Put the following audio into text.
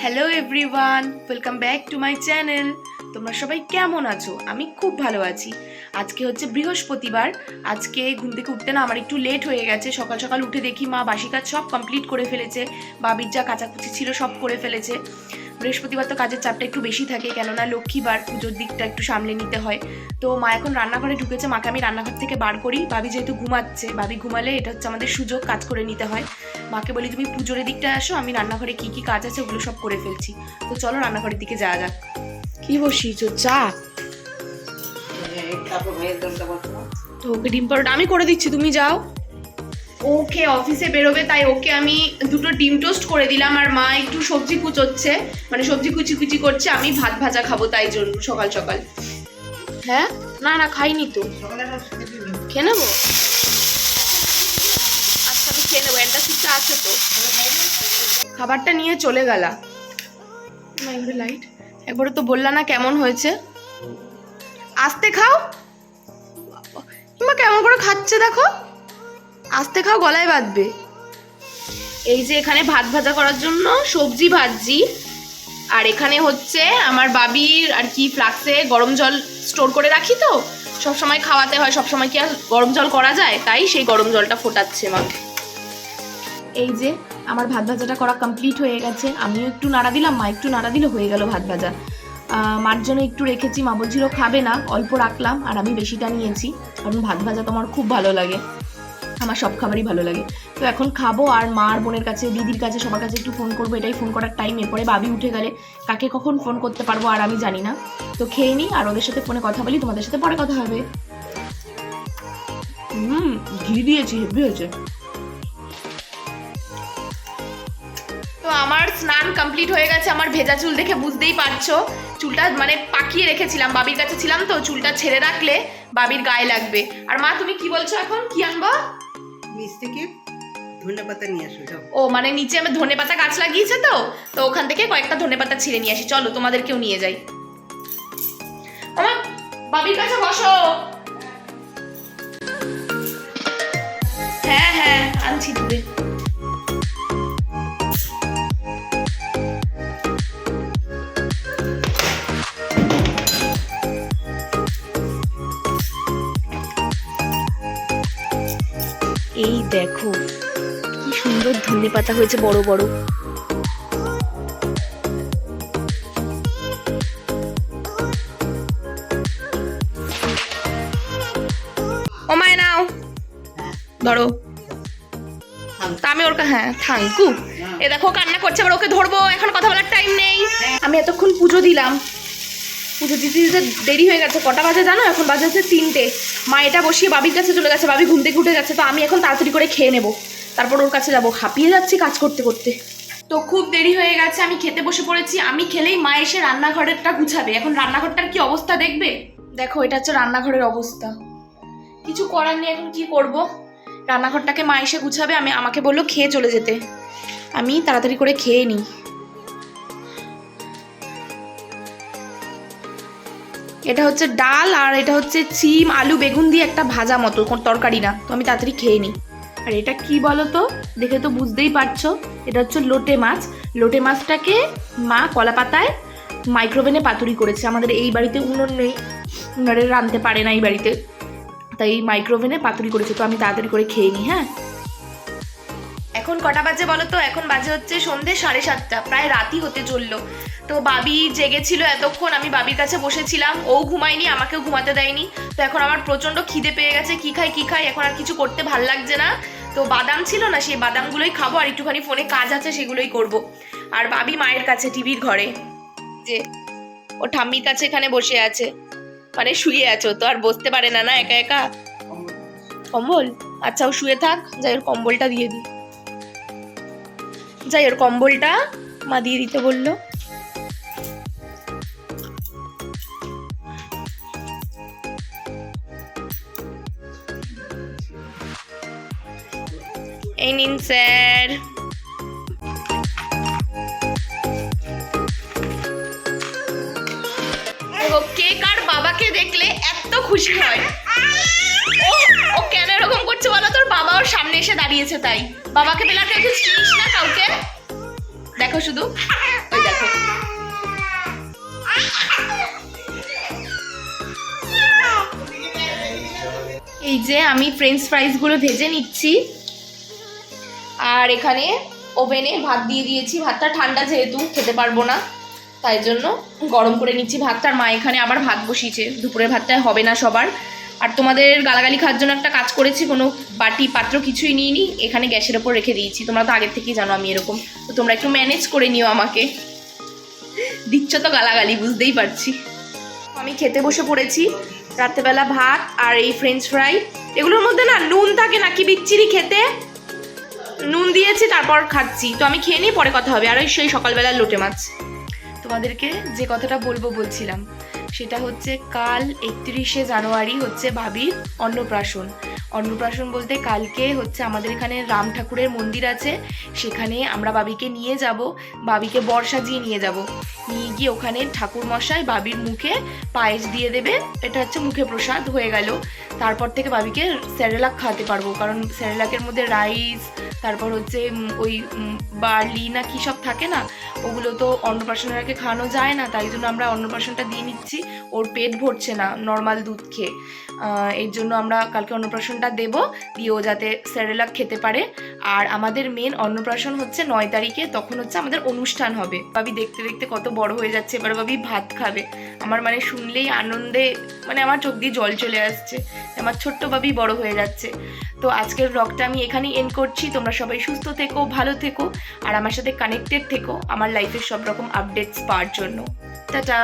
Hello everyone welcome back to my channel তোমরা সবাই কেমন আছো? আমি খুব ভালো আছি। আজকে হচ্ছে বৃহস্পতিবার। আজকে ঘুম থেকে উঠতে না আমার একটু লেট হয়ে গেছে। সকাল সকাল উঠে দেখি মা বাসি কাজ সব কমপ্লিট করে ফেলেছে। বাবির যা কাচাকুচি ছিল সব করে ফেলেছে। বৃহস্পতিবার তো কাজের চাপটা একটু বেশি থাকে কেননা লক্ষ্মীবার পুজোর দিকটা একটু সামলে নিতে হয়। তো মা এখন রান্নাঘরে ঢুকেছে মাকে আমি রান্নাঘর থেকে বার করি। বাবি যেহেতু ঘুমাচ্ছে বাবি ঘুমালে এটা হচ্ছে আমাদের সুযোগ কাজ করে নিতে হয়। মাকে বলি তুমি পুজোর দিকটা আসো আমি রান্নাঘরে কি কি কাজ আছে ওগুলো সব করে ফেলছি। তো চলো রান্নাঘরের দিকে যাওয়া যাক। কি বসিয়েছো? চা? তো ওকে ডিম পরোটা আমি করে দিচ্ছি তুমি যাও। ওকে অফিসে বেরোবে তাই ওকে আমি দুটো ডিম টোস্ট করে দিলাম আর মা একটু সবজি কুচোচ্ছে। মানে সবজি কুচি কুচি করছে আমি ভাত ভাজা খাব তাই জন্য সকাল সকাল। হ্যাঁ? না না খাইনি তো। খেয়ে নেব? আচ্ছা আমি খেয়ে নেব অ্যান্টাসিডটা আছে তো। খাবারটা নিয়ে চলে গেলা। লাইট। একবারে তো বললা না কেমন হয়েছে। আস্তে খাও। কিংবা কেমন করে খাচ্ছে দেখো। আস্তে খাও, গলায় বাঁধবে। এই যে এখানে ভাত ভাজা করার জন্য সবজি ভাজছি। আর এখানে হচ্ছে আমার বাবির আর কি ফ্লাক্সে গরম জল স্টোর করে রাখি তো, সব সময় খাওয়াতে হয়, সব সময় কি আর গরম জল করা যায়? তাই সেই গরম জলটা ফোটাচ্ছে মাকে এই যে আমার ভাত ভাজাটা করা কমপ্লিট হয়ে গেছে। আমিও একটু নাড়া দিলাম, মা একটু নাড়া দিলে হয়ে গেল ভাত ভাজা। মার জন্য একটু রেখেছি, মা বলছিল খাবে না, অল্প রাখলাম, আর আমি বেশিটা নিয়েছি, কারণ ভাত ভাজা তো আমার খুব ভালো লাগে। আমার সব খাবারই ভালো লাগে। তো এখন খাব আর মার বোনের কাছে দিদির কাছে সবার কাছে একটু ফোন করব। এটাই ফোন করার টাইম এরপরে বাবি উঠে গেলে কাকে কখন ফোন করতে পারব আর আমি জানি না। তো খেয়ে নিই আর ওদের সাথে ফোনে কথা বলি তোমাদের সাথে পরে কথা হবে। হুম ঘি দিয়েছি হেভি হয়েছে। তো আমার স্নান কমপ্লিট হয়ে গেছে। আমার ভেজা চুল দেখে বুঝতেই পারছ। চুলটা মানে পাকিয়ে রেখেছিলাম বাবির কাছে ছিলাম তো চুলটা ছেড়ে রাখলে বাবির গায়ে লাগবে। আর মা তুমি কি বলছো এখন? কি আনব? নিচ থেকে ধনে নিয়ে আসো, যাও। ও মানে নিচে আমি ধনে গাছ লাগিয়েছে তো? তো ওখান থেকে কয়েকটা ধনে পাতা ছিঁড়ে নিয়ে আসি। চলো, তোমাদেরকেও নিয়ে যাই। আমার বাবির কাছে বসো। হ্যাঁ হ্যাঁ আনছি দূরে। এই দেখো কি সুন্দর ধনে পাতা হয়েছে বড় বড়। ও নাও। ধরো। তা আমি ওর কা- হ্যাঁ থাঙ্কু এ দেখো কান্না করছে আবার ওকে ধরবো এখন কথা বলার টাইম নেই। আমি এতক্ষণ পুজো দিলাম। পুজো দিতে দিতে দেরি হয়ে গেছে। কটা বাজে জানো? এখন বাজে হচ্ছে তিনটে। মা এটা বসিয়ে বাবির কাছে চলে গেছে। বাবি ঘুম থেকে উঠে গেছে। তো আমি এখন তাড়াতাড়ি করে খেয়ে নেব। তারপর ওর কাছে যাব। হাঁপিয়ে যাচ্ছি কাজ করতে করতে। তো খুব দেরি হয়ে গেছে। আমি খেতে বসে পড়েছি। আমি খেলেই মা এসে রান্নাঘরেরটা গুছাবে। এখন রান্নাঘরটার কি অবস্থা দেখবে? দেখো এটা হচ্ছে রান্নাঘরের অবস্থা। কিছু করার নেই। এখন কি করব? রান্নাঘরটাকে মা এসে গুছাবে। আমি আমাকে বলল খেয়ে চলে যেতে। আমি তাড়াতাড়ি করে খেয়ে নিই। এটা হচ্ছে ডাল আর এটা হচ্ছে চিম, আলু, বেগুন দিয়ে একটা ভাজা মতো, কোন তরকারি না। তো আমি তাড়াতাড়ি খেয়ে নিই। আর এটা কি বলো তো? দেখে তো বুঝতেই পারছ। এটা হচ্ছে লোটে মাছ। লোটে মাছটাকে মা কলা পাতায় মাইক্রোওভেনে পাতুরি করেছে। আমাদের এই বাড়িতে উনুন নেই। উনারে রাঁধতে পারে না এই বাড়িতে। তাই মাইক্রোওভেনে পাতুরি করেছে। তো আমি তাড়াতাড়ি করে খেয়ে নিই হ্যাঁ? এখন কটা বাজে বলো তো এখন বাজে হচ্ছে সন্ধে সাড়ে সাতটা, প্রায় রাতই হতে চলল। তো বাবি জেগেছিল এতক্ষণ, আমি বাবির কাছে বসেছিলাম, ও ঘুমায়নি, আমাকেও ঘুমাতে দেয়নি। তো এখন আমার প্রচণ্ড খিদে পেয়ে গেছে, কি খাই কি খাই, এখন আর কিছু করতে ভালো লাগছে না। তো বাদাম ছিল না, সেই বাদামগুলোই খাব, আর একটুখানি ফোনে কাজ আছে, সেগুলোই করব। আর বাবি মায়ের কাছে, টিভির ঘরে। যে ও ঠাম্মির কাছে এখানে বসে আছে। মানে শুয়ে আছো তো আর বসতে পারে না না একা একা? কম্বল। আচ্ছা ও শুয়ে থাক, যাই ওর কম্বলটা দিয়ে দিই। যাই ওর কম্বলটা মা দিয়ে দিতে বলল। এই নিন, স্যার। ও কেক আর বাবাকে দেখলে এত খুশি হয়? ও কেন এরকম দাঁড়িয়েছে তাই। বাবাকে আর কেউ চিনিস না কাউকে? দেখো শুধু। দেখো। এই যে আমি ফ্রেঞ্চ ফ্রাইসগুলো ভেজে নিচ্ছি। আর এখানে ওভেনে ভাত দিয়ে দিয়েছি। ভাতটা ঠান্ডা যেহেতু, খেতে পারব না। তাই জন্য গরম করে নিচ্ছি ভাতটা। আর মা এখানে আবার ভাত বসিয়েছে। দুপুরের ভাতটা হবে না সবার। আর তোমাদের গালাগালি খাওয়ার জন্য একটা কাজ করেছি, কোনো বাটি, পাত্র কিছুই নিইনি, এখানে গ্যাসের ওপর রেখে দিয়েছি। তোমরা তো আগের থেকেই জানো আমি এরকম। তো তোমরা একটু ম্যানেজ করে নিও আমাকে। দিচ্ছ তো গালাগালি, বুঝতেই পারছি। আমি খেতে বসে পড়েছি, রাত্রেবেলা ভাত আর এই ফ্রেঞ্চ ফ্রাই এগুলোর মধ্যে না নুন থাকে না, কি বিচ্ছিরি খেতে? নুন দিয়েছি, তারপর খাচ্ছি। তো আমি খেয়ে নিই পরে কথা হবে, আর ওই সেই সকালবেলা লোটে মাছ। তোমাদেরকে যে কথাটা বলব বলছিলাম সেটা হচ্ছে কাল একত্রিশে জানুয়ারি হচ্ছে ভাবির অন্নপ্রাশন। অন্নপ্রাশন বলতে কালকে হচ্ছে আমাদের এখানে রাম ঠাকুরের মন্দির আছে, সেখানে আমরা বাবিকে নিয়ে যাব বাবিকে বর্ষা দিয়ে নিয়ে যাব। নিয়ে গিয়ে ওখানে ঠাকুর মশাই বাবির মুখে পায়েস দিয়ে দেবে, এটা হচ্ছে মুখে প্রসাদ হয়ে গেল। তারপর থেকে বাবিকে স্যারেলাক খাওয়াতে পারব, কারণ স্যারেলাকের মধ্যে রাইস তারপর হচ্ছে ওই বার্লি না কী সব থাকে না, ওগুলো তো অন্নপ্রাশনের আগে খাওয়ানো যায় না, তাই জন্য আমরা অন্নপ্রাশনটা দিয়ে নিচ্ছি, ওর পেট ভরছে না নর্মাল দুধ খেয়ে। এর জন্য আমরা কালকে অন্নপ্রাশনটা দেবো, দিয়ে ও যাতে স্যারেলাক খেতে পারে। আর আমাদের মেন অন্নপ্রাশন হচ্ছে নয় তারিখে, তখন হচ্ছে আমাদের অনুষ্ঠান হবে। ভাবি দেখতে দেখতে কত বড় হয়ে যাচ্ছে, এবার ভাবি ভাত খাবে। আমার মানে শুনলেই আনন্দে মানে আমার চোখ দিয়ে জল চলে আসছে। আমার ছোট্ট ভাবি বড় হয়ে যাচ্ছে। তো আজকের ব্লগটা আমি এখানেই এন্ড করছি। তোমরা সবাই সুস্থ থেকো, ভালো থেকো, আর আমার সাথে কানেক্টেড থেকো আমার লাইফের সব রকম আপডেটস পাওয়ার জন্য। টাটা!